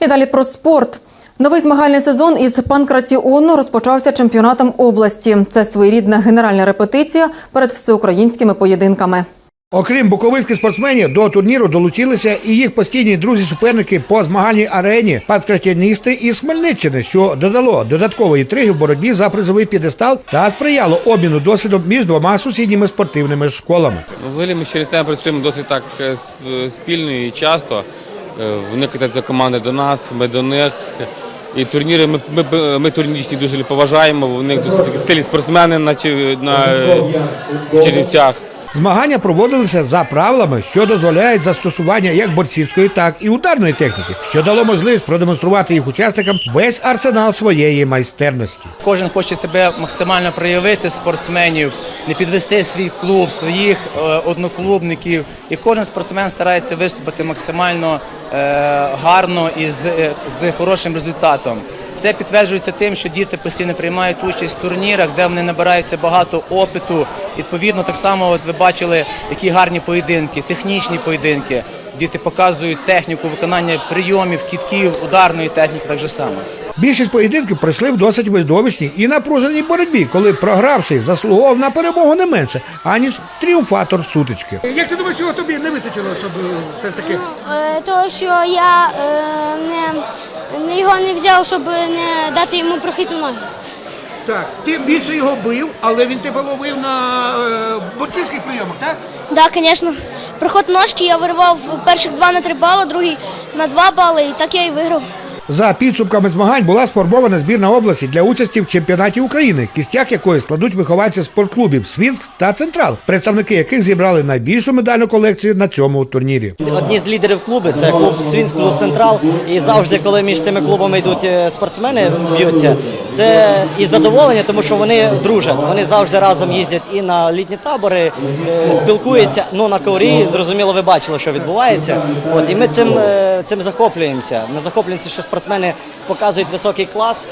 І далі про спорт. Новий змагальний сезон із панкратіону розпочався чемпіонатом області. Це своєрідна генеральна репетиція перед всеукраїнськими поєдинками. Окрім буковинських спортсменів, до турніру долучилися і їх постійні друзі-суперники по змагальній арені, панкратіоністи із Хмельниччини, що додало додаткової інтриги в боротьбі за призовий п'єдестал та сприяло обміну досвідом між двома сусідніми спортивними школами. Ну, взагалі ми з Чернівцями працюємо досить так е, спільно і часто. Е, Вони катаються команди до нас, ми до них. І турніри ми, ми, ми турнірні дуже поважаємо. Вони досить такі стилі спортсмени на, на, е, в Чернівцях. Змагання проводилися за правилами, що дозволяють застосування як борцівської, так і ударної техніки, що дало можливість продемонструвати їх учасникам весь арсенал своєї майстерності. Кожен хоче себе максимально проявити спортсменів, не підвести свій клуб, своїх е, одноклубників. І кожен спортсмен старається виступити максимально е, гарно і з, е, з хорошим результатом. Це підтверджується тим, що діти постійно приймають участь в турнірах, де вони набираються багато опиту. Відповідно, так само, от ви бачили, які гарні поєдинки, технічні поєдинки. Діти показують техніку виконання прийомів, кітків, ударної техніки так же само. Більшість поєдинків пройшли в досить видовищній і напруженій боротьбі, коли програвший заслуговував на перемогу не менше, аніж тріумфатор сутички. Як ти думаєш, чого тобі не вистачило, щоб все ж таки? Е, Того, що я е, не його не взяв, щоб не дати йому прохід у ноги. Так, ти більше його бив, але він тебе ловив на е, борцівських прийомах, так? Так, звісно. Проход ножки я вирвав перших два на три бали, другий на два бали, і так я і виграв. За підсумками змагань була сформована збірна області для участі в чемпіонаті України, кістяк якої складуть вихованці спортклубів Свінськ та Централ, представники яких зібрали найбільшу медальну колекцію на цьому турнірі. Одні з лідерів клубу це клуб Свінськ, клуб Централ. І завжди, коли між цими клубами йдуть е, спортсмени, б'ються, це і задоволення, тому що вони дружать. Вони завжди разом їздять і на літні табори, е, спілкуються. Ну на коврі, зрозуміло, ви бачили, що відбувається. От і ми цим, е, цим захоплюємося. Ми захоплюємося, що спортсмени показують високий клас.